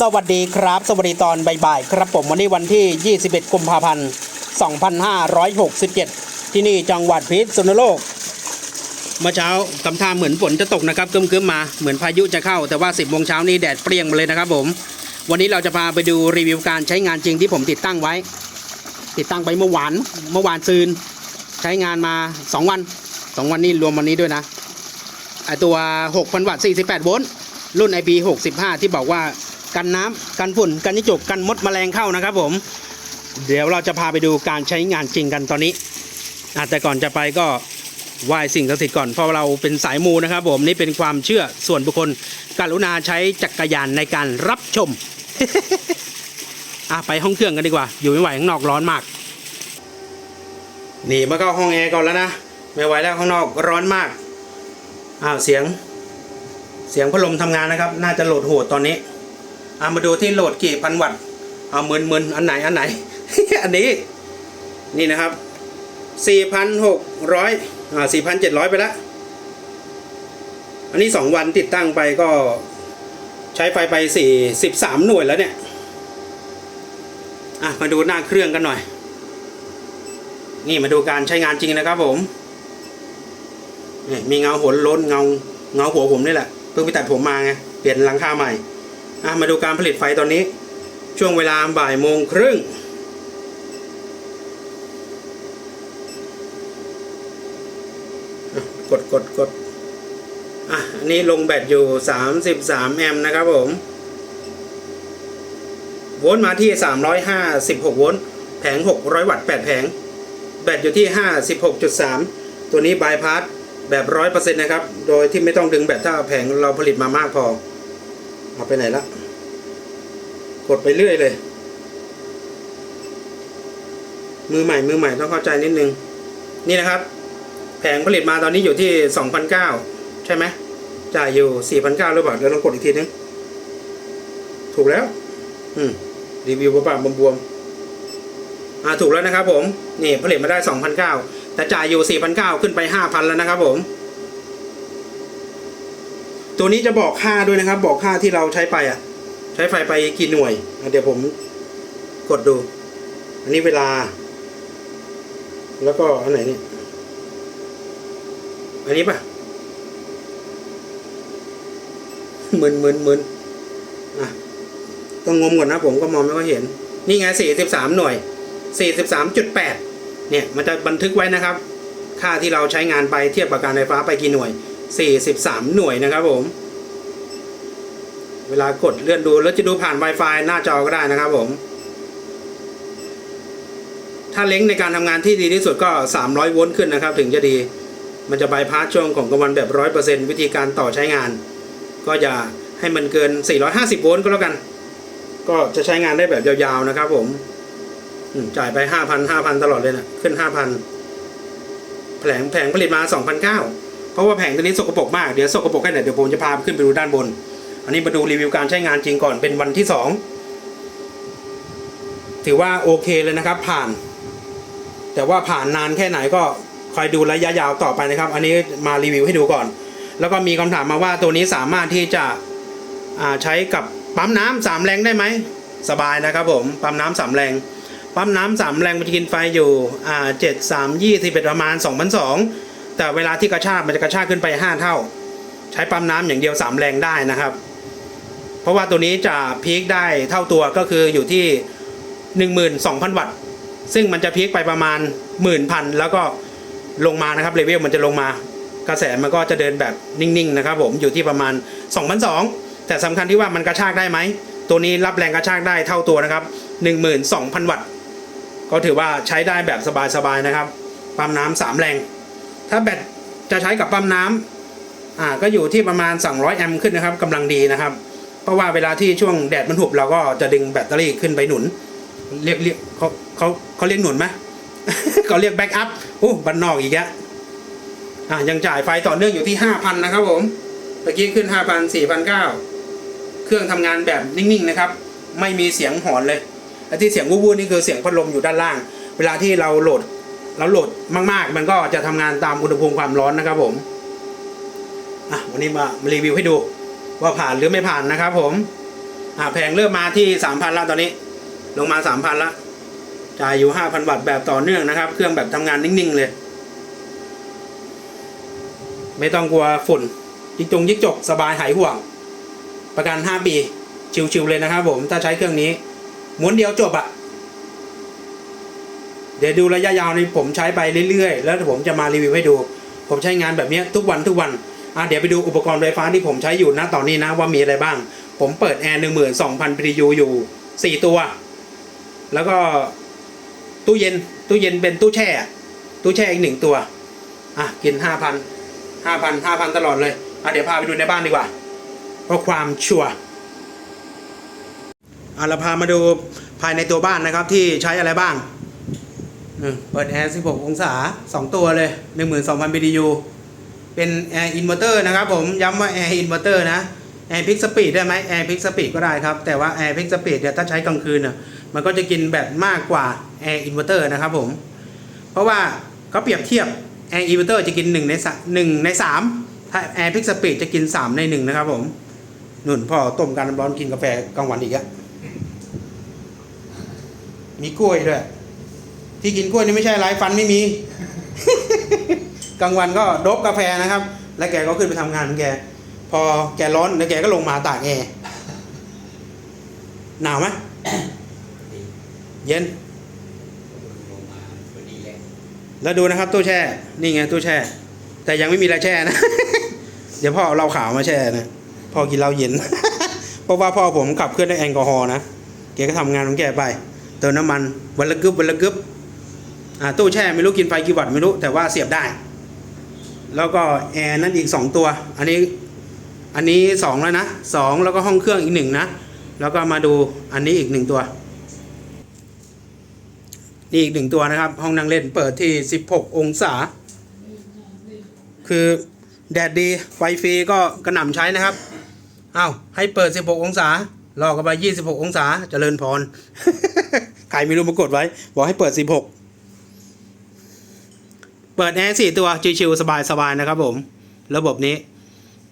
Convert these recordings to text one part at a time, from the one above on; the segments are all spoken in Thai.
สวัสดีครับ สวัสดีตอนบ่ายๆครับผมวันนี้วันที่ 21 กุมภาพันธ์ 2567 ที่นี่จังหวัดพิษณุโลก เมื่อเช้ากำท่าเหมือนฝนจะตกนะครับกึมๆมาเหมือนพายุจะเข้า แต่ว่า 10โมงเช้านี้แดดเปรี้ยงมาเลยนะครับผม วันนี้เราจะพาไปดูรีวิวการใช้งานจริงที่ผมติดตั้งไว้ ติดตั้งไปเมื่อวานเมื่อวานซืน ใช้งานมา 2 วัน 2 วันนี้รวมวันนี้ด้วยนะไอตัว 6,000 วัตต์ 48 โวลต์รุ่น IP 65 ที่บอกว่า กันน้ำกันฝุ่นกันนิจกกันมดแมลงเข้านะครับผม เดี๋ยวเราจะพาไปดูการใช้งานจริงกันตอนนี้อะแต่ก่อนจะไปก็ไหว้สิ่งศักดิ์สิทธิ์ก่อนเพราะเราเป็นสายมูนะครับ ผมนี่เป็นความเชื่อส่วนบุคคลกรุณาใช้จักรยานในการรับชมอะไปห้องเครื่องกันดีกว่า อยู่ไม่ไหวข้างนอกร้อนมากนี่มาเข้าห้องแอร์ก่อนแล้วนะไม่ไหวแล้วข้างนอกร้อนมากอ้าวเสียง เสียงพัดลมทำงานนะครับ น่าจะโหลดโหดตอนนี้ เอามาดูที่โหลดกี่พันวัตต์เอาหมื่นหมื่นอันไหนอันไหน อันนี้นี่นะครับสี่พันหกร้อยอ่าสี่พันเจ็ดร้อยไปแล้วอันนี้สองวันติดตั้งไปก็ใช้ไฟไปสี่สิบสามหน่วยแล้วเนี่ยอะมาดูหน้าเครื่องกันหน่อย นี่มาดูการใช้งานจริงนะครับผมนี่มีเงาหัวล้นเงาเงาหัวผมนี่แหละเพิ่งไปตัดผมมาไงเปลี่ยนหลังคาใหม่ มาดูการผลิตไฟตอนนี้ ช่วงเวลาบ่ายโมงครึ่งกดกดกดอะอันนี้ลงแบตอยู่ 33 แอมป์นะครับผม โวลต์มาที่ 356 โวลต์แผง 600 วัตต์ 8 แผง แบตอยู่ที่ 56.3 ตัวนี้บายพาสแบบร้อยเปอร์เซ็นต์นะครับ โดยที่ไม่ต้องดึงแบตถ้าแผงเราผลิตมามากพอ เอาไปไหนละ กดไปเรื่อยเลย มือใหม่ มือใหม่ต้องเข้าใจนิดนึง นี่นะครับ แผงผลิตมาตอนนี้อยู่ที่2,009ใช่ไหมจ่ายอยู่4,009หรือเปล่าเดี๋ยวลองกดอีกทีนึง ถูกแล้ว อืม รีวิวประปาบวมๆอ่าถูกแล้วนะครับผม นี่ผลิตมาได้2,009แต่จ่ายอยู่4,009ขึ้นไป5,000แล้วนะครับผม ตัวนี้จะบอกค่าด้วยนะครับ บอกค่าที่เราใช้ไปอะ ใช้ไฟไปกี่หน่วย เดี๋ยวผมกดดู อันนี้เวลา แล้วก็อันไหนนี่ อันนี้ปะหมึนหมึนหมึนอะต้องงมก่อนนะผมก็มองไม่ค่อยเห็น นี่ไงสี่สิบสามหน่วยสี่สิบสามจุดแปดเนี่ย มันจะบันทึกไว้นะครับ ค่าที่เราใช้งานไปเทียบกับการไฟฟ้าไปกี่หน่วย สี่สิบสามหน่วยนะครับผม เวลากดเลื่อนดูแล้วจะดูผ่าน Wi-Fi หน้าจอก็ได้นะครับผม ถ้าเล้งในการทำงานที่ดีที่สุดก็ 300 โวลต์ขึ้นนะครับ ถึงจะดี มันจะบายพาสช่วงของกำวันแบบ 100%วิธีการต่อใช้งาน ก็อย่าให้มันเกิน 450 โวลต์ก็แล้วกัน ก็จะใช้งานได้แบบยาวๆนะครับผมอืมจ่ายไป 5,000 5,000 ตลอดเลยนะขึ้น 5,000แผงแผงผลิตมา 2,900 เพราะว่าแผงตัวนี้สกปรกมาก เดี๋ยวสกปรกแค่ไหนเดี๋ยวผมจะพาขึ้นไปดูด้านบน อันนี้มาดูรีวิวการใช้งานจริงก่อนเป็นวันที่สองถือว่าโอเคเลยนะครับ ผ่าน แต่ว่าผ่านนานแค่ไหนก็คอยดูระยะยาวต่อไปนะครับ อันนี้มารีวิวให้ดูก่อน แล้วก็มีคำถามมาว่าตัวนี้สามารถที่จะใช้กับปั๊มน้ำสามแรงได้ไหมสบายนะครับผมปั๊มน้ำสามแรงปั๊มน้ำสามแรงมันจะกินไฟอยู่อ่าเจ็ดสามยี่สิบเอ็ดประมาณสองพันสอง แต่เวลาที่กระชากมันจะกระชากขึ้นไปห้าเท่า ใช้ปั๊มน้ำอย่างเดียวสามแรงได้นะครับ เพราะว่าตัวนี้จะพีคได้เท่าตัวก็คืออยู่ที่ 12,000 วัตต์ ซึ่งมันจะพีคไปประมาณ 10,000แล้วก็ลงมานะครับเลเวลมันจะลงมากระแสมันก็จะเดินแบบนิ่งๆนะครับผมอยู่ที่ประมาณ2,200แต่สำคัญที่ว่ามันกระชากได้ไหมตัวนี้รับแรงกระชากได้เท่าตัวนะครับ 12,000 วัตต์ ก็ถือว่าใช้ได้แบบสบายๆนะครับปั๊มน้ำสามแรง ถ้าแบตจะใช้กับปั๊มน้ำอ่าก็อยู่ที่ประมาณ 200 แอมป์ขึ้นนะครับกำลังดีนะครับ เพราะว่าเวลาที่ช่วงแดดมันหุบเราก็จะดึงแบตเตอรี่ขึ้นไปหนุน เรียกเรียกเขาเขาเขาเรียกหนุนไหมเขาเรียกแบ็กอัพโอ้บันนอกอีกแล้วอะยังจ่ายไฟต่อเนื่องอยู่ที่ห้าพันะครับผมเมื่อกี้ขึ้นห้าพันสี่พันเก้าเครื่องทำงานแบบนิ่งๆนะครับ ไม่มีเสียงหอนเลยและที่เสียงวูบๆนี่คือเสียงพัดลมอยู่ด้านล่าง เวลาที่เราโหลด เราโหลดมาก ๆ มันก็จะทำงานตามอุณหภูมิความร้อนนะครับผมอะวันนี้มารีวิวให้ดูว่าผ่านหรือไม่ผ่านนะครับผมอ่าแผงเริ่มมาที่สามพันละตอนนี้ ลงมาสามพันละจ่ายอยู่ห้าพันวัตต์แบบต่อเนื่องนะครับ เครื่องแบบทำงานนิ่ง ๆ เลย ไม่ต้องกลัวฝุ่นยิกจงยิกจกสบายหายห่วง ประกันห้าปี ชิวๆเลยนะครับผมถ้าใช้เครื่องนี้ม้วนเดียวจบอะ เดี๋ยวดูระยะยาวนี่ผมใช้ไปเรื่อยๆ แล้วผมจะมารีวิวให้ดู ผมใช้งานแบบนี้ทุกวันทุกวันอะเดี๋ยวไปดูอุปกรณ์ไฟฟ้าที่ผมใช้อยู่ณตอนนี้นะว่ามีอะไรบ้าง ผมเปิดแอร์หนึ่งหมื่นสองพัน PTU อยู่สี่ตัว แล้วก็ตู้เย็นตู้เย็นเป็นตู้แช่ ตู้แช่อีกหนึ่งตัวอะกินห้าพันห้าพันห้าพันตลอดเลยอะเดี๋ยวพาไปดูในบ้านดีกว่าเพราะความชัวร์อะเราพามาดูภายในตัวบ้านนะครับที่ใช้อะไรบ้าง เปิดแอร์ 16 องศา 2 ตัวเลย 12,000 BTU เป็นแอร์อินเวอร์เตอร์นะครับผมย้ำว่าแอร์อินเวอร์เตอร์นะแอร์พิกสปีดได้ไหมแอร์พิกสปีดก็ได้ครับ แต่ว่าแอร์พิกสปีดเนี่ยถ้าใช้กลางคืนน่ะมันก็จะกินแบตมากกว่าแอร์อินเวอร์เตอร์นะครับผม เพราะว่าเขาเปรียบเทียบแอร์อินเวอร์เตอร์จะกิน1ในสะหนึ่งใน3ถ้าแอร์พิกสปีดจะกิน 3 ใน 1 นะครับผมหนุนพ่อต้มกันน้ำร้อนกินกาแฟกลางวันอีกอะมีกล้วยด้วย ที่กินกล้วยนี่ไม่ใช่ไรฟันไม่มี กลางวันก็ดบกาแฟนะครับ แล้วแกก็ขึ้นไปทำงานของแก พอแกร้อนแล้วแกก็ลงมาตากแอร์หนาวไหมเย็นลงมาพอดีเลยแล้วดูนะครับตู้แช่ นี่ไงตู้แช่ แต่ยังไม่มีอะไรแช่นะ เดี๋ยวพ่อเอาเหล้าขาวมาแช่นะ พ่อกินเหล้าเย็น เพราะว่าพ่อผมขับเคลื่อนด้วยแอลกอฮอล์นะ แกก็ทำงานของแกไป เติมน้ำมันวันละกึบวันละกึบอ่า ตู้แช่ไม่รู้กินไฟกี่วัตต์ไม่รู้แต่ว่าเสียบได้ แล้วก็แอร์นั่นอีกสองตัว อันนี้อันนี้สองแล้วนะสองแล้วก็ห้องเครื่องอีกหนึ่งนะ แล้วก็มาดูอันนี้อีกหนึ่งตัวนี่อีกหนึ่งตัวนะครับ ห้องนั่งเล่นเปิดที่ 16 องศา คือแดดดีไฟฟรีก็กระหน่ำใช้นะครับเอาวให้เปิด 16 องศารอกกันไป 26 องศาเจริญพร ใครไม่รู้มากดไว้ บอกให้เปิด 16 เปิดแอร์สี่ตัวชิวๆสบายๆนะครับผม ระบบนี้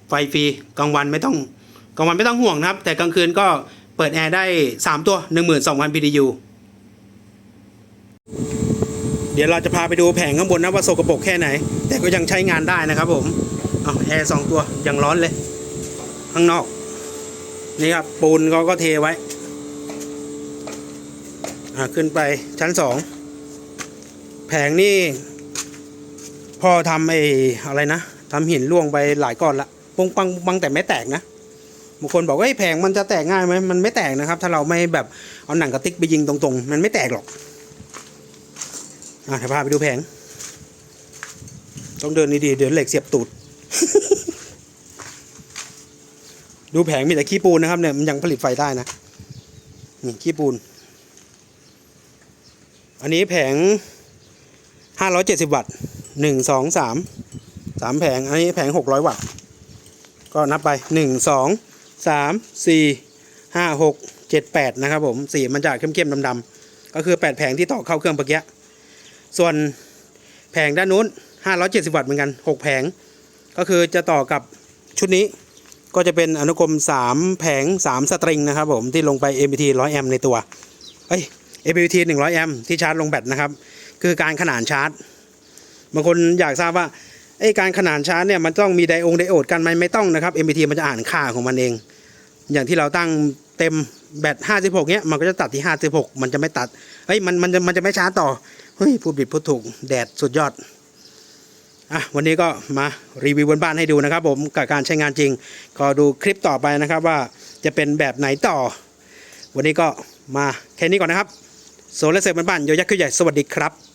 ไฟฟรีกลางวันไม่ต้องกลางวันไม่ต้องห่วงนะครับ แต่กลางคืนก็เปิดแอร์ได้ 3 ตัว 12,000 BTU เดี๋ยวเราจะพาไปดูแผงข้างบนนะว่าโสกปรกแค่ไหน แต่ก็ยังใช้งานได้นะครับผมเอาแอร์สองตัวยังร้อนเลย ข้างนอก นี่ครับ ปูนเขาก็เทไว้ขึ้นไปชั้นสองแผงนี่ พ่อทำไอ้อะไรนะทำหินล่วงไปหลายก้อนละปงปังปังแต่ไม่แตกนะบางคนบอกว่าไอ้แผงมันจะแตกง่ายไหมมันไม่แตกนะครับ ถ้าเราไม่แบบเอาหนังกระติกไปยิงตรงๆ มันไม่แตกหรอกอะเดี๋ยวพาไปดูแผง ต้องเดินดีๆเดี๋ยวเหล็กเสียบตูด ดูแผงมีแต่ขี้ปูนนะครับเนี่ยมันยังผลิตไฟได้นะนี่ขี้ปูน อันนี้แผง 570 วัตต์ 1 2 3 3แผง อันนี้แผง600วัตต์ ก็นับไป1 2 3 4 5 6 7 8นะครับผมสีมันจะเข้มๆดำๆก็คือ8แผงที่ต่อเข้าเครื่องเมื่อกี้ส่วนแผงด้านนู้น570วัตต์เหมือนกัน6แผง ก็คือจะต่อกับชุดนี้ก็จะเป็นอนุกรม 3 แผง 3 สตริงนะครับผมที่ลงไป MPT 100 แอมป์ในตัว เอ้ย MPT 100 แอมป์ที่ชาร์จลงแบตนะครับ คือการขนานชาร์จ บางคนอยากทราบว่าไอ้การขนานชาร์จเนี่ยมันต้องมีไดองไดโอดกันไหมไม่ต้องนะครับ MPT มันจะอ่านค่าของมันเอง อย่างที่เราตั้งเต็มแบต56เนี้ยมันก็จะตัดที่ 56 มันจะไม่ตัดเฮ้ยมันมันจะมันจะไม่ชาร์จต่อเฮ้ยพูดผิดพูดถูกแดดสุดยอดอะวันนี้ก็มารีวิวบนบ้านให้ดูนะครับ ผมกับการใช้งานจริงก็ดูคลิปต่อไปนะครับว่าจะเป็นแบบไหนต่อ วันนี้ก็มาแค่นี้ก่อนนะครับโซลาร์เซลล์บนบ้านโยยักษ์ขึ้นใหญ่สวัสดีครับ